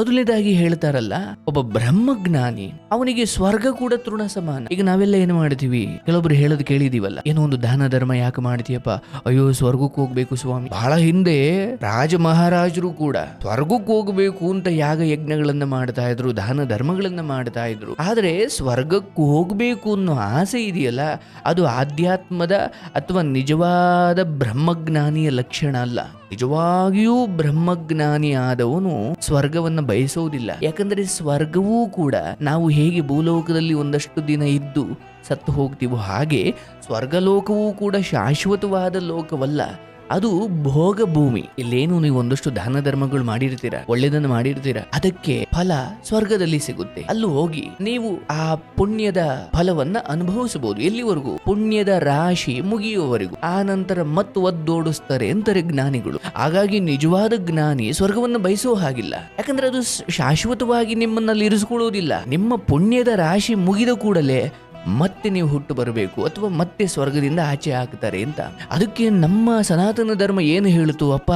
ಮೊದಲನೇದಾಗಿ ಹೇಳ್ತಾರಲ್ಲ, ಒಬ್ಬ ಬ್ರಹ್ಮಜ್ಞಾನಿ, ಅವನಿಗೆ ಸ್ವರ್ಗ ಕೂಡ ತೃಣ ಸಮಾನ. ಈಗ ನಾವೆಲ್ಲ ಏನು ಮಾಡ್ತೀವಿ ಕೆಲವೊಬ್ರು ಹೇಳೋದು ಕೇಳಿದೀವಲ್ಲ, ಏನೋ ಒಂದು ದಾನ ಧರ್ಮ ಯಾಕೆ ಮಾಡ್ತೀಯಪ್ಪ? ಅಯ್ಯೋ, ಸ್ವರ್ಗಕ್ಕೆ ಹೋಗ್ಬೇಕು ಸ್ವಾಮಿ. ಬಹಳ ಹಿಂದೆ ರಾಜ ಮಹಾರಾಜರು ಕೂಡ ಸ್ವರ್ಗಕ್ಕೆ ಹೋಗ್ಬೇಕು ಅಂತ ಯಾಗ ಯಜ್ಞಗಳನ್ನ ಮಾಡ್ತಾ ಇದ್ರು, ದಾನ ಧರ್ಮಗಳನ್ನ ಮಾಡ್ತಾ ಇದ್ರು. ಆದ್ರೆ ಸ್ವರ್ಗಕ್ಕೆ ಹೋಗ್ಬೇಕು ಅನ್ನೋ ಆಸೆ ಇದೆಯಲ್ಲ, ಅದು ಆಧ್ಯಾತ್ಮದ ಅಥವಾ ನಿಜವಾದ ಬ್ರಹ್ಮಜ್ಞಾನಿಯ ಲಕ್ಷಣ ಅಲ್ಲ. ನಿಜವಾಗಿಯೂ ಬ್ರಹ್ಮಜ್ಞಾನಿ ಆದವನು ಸ್ವರ್ಗವನ್ನ ಬಯಸೋದಿಲ್ಲ. ಯಾಕಂದರೆ ಸ್ವರ್ಗವೂ ಕೂಡ ನಾವು ಹೇಗೆ ಭೂಲೋಕದಲ್ಲಿ ಒಂದಷ್ಟು ದಿನ ಇದ್ದು ಸತ್ತು ಹೋಗ್ತೀವೋ ಹಾಗೆ ಸ್ವರ್ಗಲೋಕವೂ ಕೂಡ ಶಾಶ್ವತವಾದ ಲೋಕವಲ್ಲ. ಅದು ಭೋಗ ಭೂಮಿ ಇಲ್ಲೇನು ನೀವು ಒಂದಷ್ಟು ದಾನ ಧರ್ಮಗಳು ಮಾಡಿರ್ತೀರ, ಒಳ್ಳೇದನ್ನು ಮಾಡಿರ್ತೀರ, ಅದಕ್ಕೆ ಫಲ ಸ್ವರ್ಗದಲ್ಲಿ ಸಿಗುತ್ತೆ. ಅಲ್ಲಿ ಹೋಗಿ ನೀವು ಆ ಪುಣ್ಯದ ಫಲವನ್ನ ಅನುಭವಿಸಬಹುದು. ಎಲ್ಲಿವರೆಗೂ? ಪುಣ್ಯದ ರಾಶಿ ಮುಗಿಯುವವರೆಗೂ. ಆ ನಂತರ ಮತ್ತು ಒದ್ದೋಡಿಸ್ತಾರೆ ಅಂತಾರೆ ಜ್ಞಾನಿಗಳು. ಹಾಗಾಗಿ ನಿಜವಾದ ಜ್ಞಾನಿ ಸ್ವರ್ಗವನ್ನು ಬಯಸುವ ಹಾಗಿಲ್ಲ. ಯಾಕಂದ್ರೆ ಅದು ಶಾಶ್ವತವಾಗಿ ನಿಮ್ಮನ್ನಲ್ಲಿ ಇರಿಸಿಕೊಳ್ಳುವುದಿಲ್ಲ. ನಿಮ್ಮ ಪುಣ್ಯದ ರಾಶಿ ಮುಗಿದ ಕೂಡಲೇ ಮತ್ತೆ ನೀವು ಹುಟ್ಟು ಬರಬೇಕು ಅಥವಾ ಮತ್ತೆ ಸ್ವರ್ಗದಿಂದ ಆಚೆ ಹಾಕ್ತಾರೆ ಅಂತ. ಅದಕ್ಕೆ ನಮ್ಮ ಸನಾತನ ಧರ್ಮ ಏನು ಹೇಳಿತು ಅಪ್ಪ,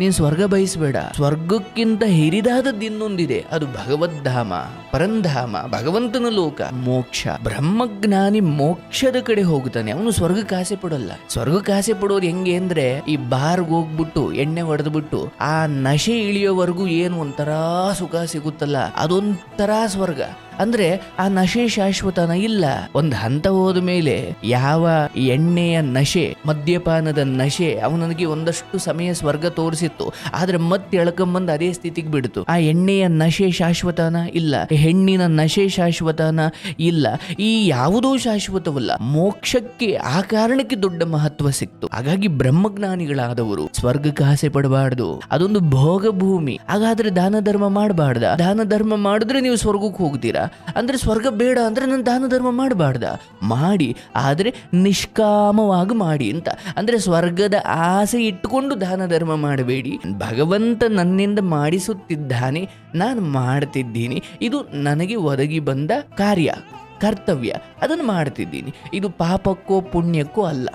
ನೀನು ಸ್ವರ್ಗ ಬಯಸಬೇಡ. ಸ್ವರ್ಗಕ್ಕಿಂತ ಹಿರಿದಾದದ್ದು ಇನ್ನೊಂದಿದೆ. ಅದು ಭಗವದ್ಧಾಮ, ಪರಂಧಾಮ, ಭಗವಂತನ ಲೋಕ. ಮೋಕ್ಷ, ಬ್ರಹ್ಮಜ್ಞಾನಿ ಮೋಕ್ಷದ ಕಡೆ ಹೋಗುತ್ತಾನೆ. ಅವನು ಸ್ವರ್ಗಕ್ಕೆ ಆಸೆ ಪಡೋಲ್ಲ. ಸ್ವರ್ಗಕ್ಕೆ ಆಸೆ ಪಡೋದು ಹೆಂಗೆ ಅಂದ್ರೆ, ಈ ಬಾರ್ಗ್ ಹೋಗ್ಬಿಟ್ಟು, ಎಣ್ಣೆ ಹೊಡೆದ್ಬಿಟ್ಟು ಆ ನಶೆ ಇಳಿಯೋವರೆಗೂ ಏನು ಒಂಥರ ಸುಖ ಸಿಗುತ್ತಲ್ಲ? ಅದೊಂಥರ ಸ್ವರ್ಗ. ಅಂದ್ರೆ ಆ ನಶೆ ಶಾಶ್ವತನ ಇಲ್ಲ. ಒಂದ್ ಹಂತ ಹೋದ ಮೇಲೆ ಯಾವ ಎಣ್ಣೆಯ ನಶೆ, ಮದ್ಯಪಾನದ ನಶೆ ಅವನಿಗೆ ಒಂದಷ್ಟು ಸಮಯ ಸ್ವರ್ಗ ತೋರಿಸಿತ್ತು. ಆದ್ರೆ ಮತ್ತೆ ಎಳ್ಕೊಂಬಂದು ಅದೇ ಸ್ಥಿತಿಗೆ ಬಿಡ್ತು. ಆ ಎಣ್ಣೆಯ ನಶೆ ಶಾಶ್ವತನ ಇಲ್ಲ. ಹೆಣ್ಣಿನ ನಶೆ ಶಾಶ್ವತನ ಇಲ್ಲ. ಈ ಯಾವುದೂ ಶಾಶ್ವತವಲ್ಲ. ಮೋಕ್ಷಕ್ಕೆ ಆ ಕಾರಣಕ್ಕೆ ದೊಡ್ಡ ಮಹತ್ವ ಸಿಕ್ತು. ಹಾಗಾಗಿ ಬ್ರಹ್ಮಜ್ಞಾನಿಗಳಾದವರು ಸ್ವರ್ಗಕ್ಕೆ ಆಸೆ ಪಡಬಾರ್ದು. ಅದೊಂದು ಭೋಗ ಭೂಮಿ ಹಾಗಾದ್ರೆ ದಾನ ಧರ್ಮ ಮಾಡಬಾರ್ದ? ದಾನ ಧರ್ಮ ಮಾಡಿದ್ರೆ ನೀವು ಸ್ವರ್ಗಕ್ಕೆ ಹೋಗ್ತೀರಾ? ಅಂದ್ರೆ ಸ್ವರ್ಗ ಬೇಡ ಅಂದರೆ ನಾನು ದಾನ ಧರ್ಮ ಮಾಡಬಾರ್ದ. ಮಾಡಿ, ಆದರೆ ನಿಷ್ಕಾಮವಾಗಿ ಮಾಡಿ ಅಂತ. ಅಂದರೆ ಸ್ವರ್ಗದ ಆಸೆ ಇಟ್ಟುಕೊಂಡು ದಾನ ಧರ್ಮ ಮಾಡಬೇಡಿ. ಭಗವಂತ ನನ್ನಿಂದ ಮಾಡಿಸುತ್ತಿದ್ದಾನೆ, ನಾನು ಮಾಡ್ತಿದ್ದೀನಿ. ಇದು ನನಗೆ ಒದಗಿ ಬಂದ ಕಾರ್ಯ, ಕರ್ತವ್ಯ. ಅದನ್ನು ಮಾಡ್ತಿದ್ದೀನಿ. ಇದು ಪಾಪಕ್ಕೋ ಪುಣ್ಯಕ್ಕೋ ಅಲ್ಲ.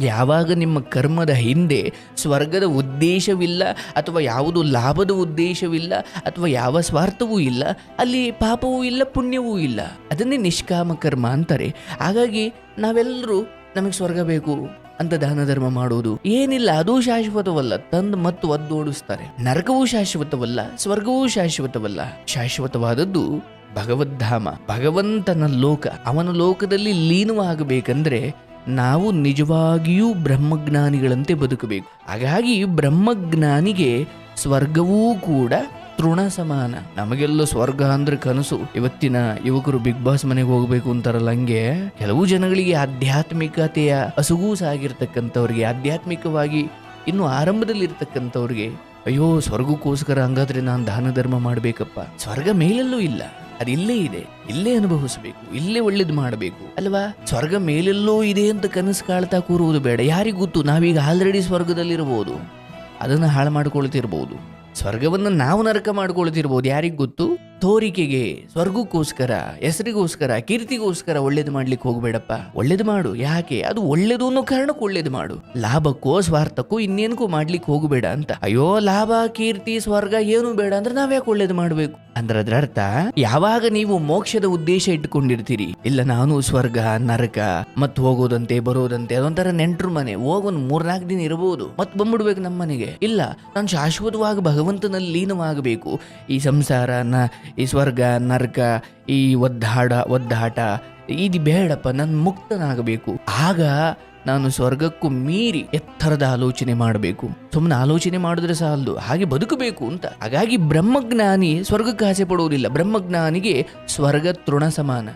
ಯಾವಾಗ ನಿಮ್ಮ ಕರ್ಮದ ಹಿಂದೆ ಸ್ವರ್ಗದ ಉದ್ದೇಶವಿಲ್ಲ ಅಥವಾ ಯಾವುದು ಲಾಭದ ಉದ್ದೇಶವಿಲ್ಲ ಅಥವಾ ಯಾವ ಸ್ವಾರ್ಥವೂ ಇಲ್ಲ, ಅಲ್ಲಿ ಪಾಪವೂ ಇಲ್ಲ, ಪುಣ್ಯವೂ ಇಲ್ಲ. ಅದನ್ನೇ ನಿಷ್ಕಾಮ ಕರ್ಮ ಅಂತಾರೆ. ಹಾಗಾಗಿ ನಾವೆಲ್ಲರೂ ನಮಗೆ ಸ್ವರ್ಗ ಬೇಕು ಅಂತ ದಾನ ಧರ್ಮ ಮಾಡುವುದು ಏನಿಲ್ಲ, ಅದು ಶಾಶ್ವತವಲ್ಲ. ತಂದು ಮತ್ತು ಒದ್ದೋಡಿಸ್ತಾರೆ ನರಕವೂ ಶಾಶ್ವತವಲ್ಲ, ಸ್ವರ್ಗವೂ ಶಾಶ್ವತವಲ್ಲ. ಶಾಶ್ವತವಾದದ್ದು ಭಗವದ್ಧಾಮ, ಭಗವಂತನ ಲೋಕ. ಅವನ ಲೋಕದಲ್ಲಿ ಲೀನವಾಗಬೇಕಂದ್ರೆ ನಾವು ನಿಜವಾಗಿಯೂ ಬ್ರಹ್ಮಜ್ಞಾನಿಗಳಂತೆ ಬದುಕಬೇಕು. ಹಾಗಾಗಿ ಬ್ರಹ್ಮಜ್ಞಾನಿಗೆ ಸ್ವರ್ಗವೂ ಕೂಡ ತೃಣ ಸಮಾನ. ನಮಗೆಲ್ಲ ಸ್ವರ್ಗ ಅಂದ್ರೆ ಕನಸು. ಇವತ್ತಿನ ಯುವಕರು ಬಿಗ್ ಬಾಸ್ ಮನೆಗೆ ಹೋಗಬೇಕು ಅಂತಾರಲ್ಲ ಹಂಗೆ. ಕೆಲವು ಜನಗಳಿಗೆ ಆಧ್ಯಾತ್ಮಿಕತೆಯ ಅಸುಗೂ ಸಾಗಿರ್ತಕ್ಕಂಥವ್ರಿಗೆ, ಆಧ್ಯಾತ್ಮಿಕವಾಗಿ ಇನ್ನು ಆರಂಭದಲ್ಲಿರ್ತಕ್ಕಂಥವ್ರಿಗೆ, ಅಯ್ಯೋ ಸ್ವರ್ಗಕ್ಕೋಸ್ಕರ ಹಂಗಾದ್ರೆ ನಾನು ದಾನ ಧರ್ಮ ಮಾಡಬೇಕಪ್ಪ. ಸ್ವರ್ಗ ಮೇಲೆಲ್ಲೂ ಇಲ್ಲ. ಅದು ಇಲ್ಲೇ ಇದೆ, ಇಲ್ಲೇ ಅನುಭವಿಸಬೇಕು, ಇಲ್ಲೇ ಒಳ್ಳೇದು ಮಾಡಬೇಕು. ಅಲ್ವಾ? ಸ್ವರ್ಗ ಮೇಲೆಲ್ಲೋ ಇದೆ ಅಂತ ಕನಸು ಕಾಳ್ತಾ ಕೂರುವುದು ಬೇಡ. ಯಾರಿಗೆ ಗೊತ್ತು, ನಾವೀಗ ಆಲ್ರೆಡಿ ಸ್ವರ್ಗದಲ್ಲಿರಬಹುದು. ಅದನ್ನು ಹಾಳು ಮಾಡ್ಕೊಳ್ತಿರ್ಬೋದು. ಸ್ವರ್ಗವನ್ನು ನಾವು ನರಕ ಮಾಡ್ಕೊಳ್ತಿರ್ಬೋದು. ಯಾರಿಗೂ ಗೊತ್ತು? ತೋರಿಕೆಗೆ, ಸ್ವರ್ಗಕ್ಕೋಸ್ಕರ, ಹೆಸರಿಗೋಸ್ಕರ, ಕೀರ್ತಿಗೋಸ್ಕರ ಒಳ್ಳೇದು ಮಾಡ್ಲಿಕ್ಕೆ ಹೋಗ್ಬೇಡಪ್ಪ. ಒಳ್ಳೇದು ಮಾಡು. ಯಾಕೆ? ಅದು ಒಳ್ಳೇದು ಅನ್ನೋ ಕಾರಣಕ್ಕೂ ಒಳ್ಳೇದು ಮಾಡು. ಲಾಭಕ್ಕೋ, ಸ್ವಾರ್ಥಕ್ಕೂ ಇನ್ನೇನಕ್ಕೂ ಮಾಡ್ಲಿಕ್ಕೆ ಹೋಗಬೇಡ ಅಂತ. ಅಯ್ಯೋ, ಲಾಭ, ಕೀರ್ತಿ, ಸ್ವರ್ಗ ಏನು ಬೇಡ ಅಂದ್ರೆ ನಾವ್ಯಾಕೆ ಒಳ್ಳೇದು ಮಾಡ್ಬೇಕು? ಅಂದ್ರೆ ಅದ್ರ ಅರ್ಥ, ಯಾವಾಗ ನೀವು ಮೋಕ್ಷದ ಉದ್ದೇಶ ಇಟ್ಕೊಂಡಿರ್ತೀರಿ ಇಲ್ಲ ನಾನು ಸ್ವರ್ಗ, ನರಕ ಮತ್ ಹೋಗೋದಂತೆ, ಬರೋದಂತೆ, ಅದೊಂಥರ ನೆಂಟ್ರು ಮನೆ ಹೋಗ್ ಒಂದ್ ಮೂರ್ನಾಲ್ಕು ದಿನ ಇರಬಹುದು ಮತ್ ಬಂದ್ಬಿಡ್ಬೇಕು ನಮ್ಮ ಮನೆಗೆ ಇಲ್ಲ, ನಾನು ಶಾಶ್ವತವಾಗಿ ಭಗವಂತನಲ್ಲಿ ಲೀನವಾಗಬೇಕು. ಈ ಸಂಸಾರ ನ ಈ ಸ್ವರ್ಗ ನರ್ಕ ಈ ಒದ್ದಾಡ, ಒದ್ದಾಟ ಇದು ಬೇಡಪ್ಪ, ನಾನು ಮುಕ್ತನಾಗಬೇಕು. ಆಗ ನಾನು ಸ್ವರ್ಗಕ್ಕೂ ಮೀರಿ ಎತ್ತರದ ಆಲೋಚನೆ ಮಾಡಬೇಕು. ಸುಮ್ಮನೆ ಆಲೋಚನೆ ಮಾಡಿದ್ರೆ ಸಾಲದು, ಹಾಗೆ ಬದುಕಬೇಕು ಅಂತ. ಹಾಗಾಗಿ ಬ್ರಹ್ಮಜ್ಞಾನಿ ಸ್ವರ್ಗಕ್ಕೆ ಆಸೆ ಪಡುವುದಿಲ್ಲ. ಬ್ರಹ್ಮಜ್ಞಾನಿಗೆ ಸ್ವರ್ಗ ತೃಣ ಸಮಾನ.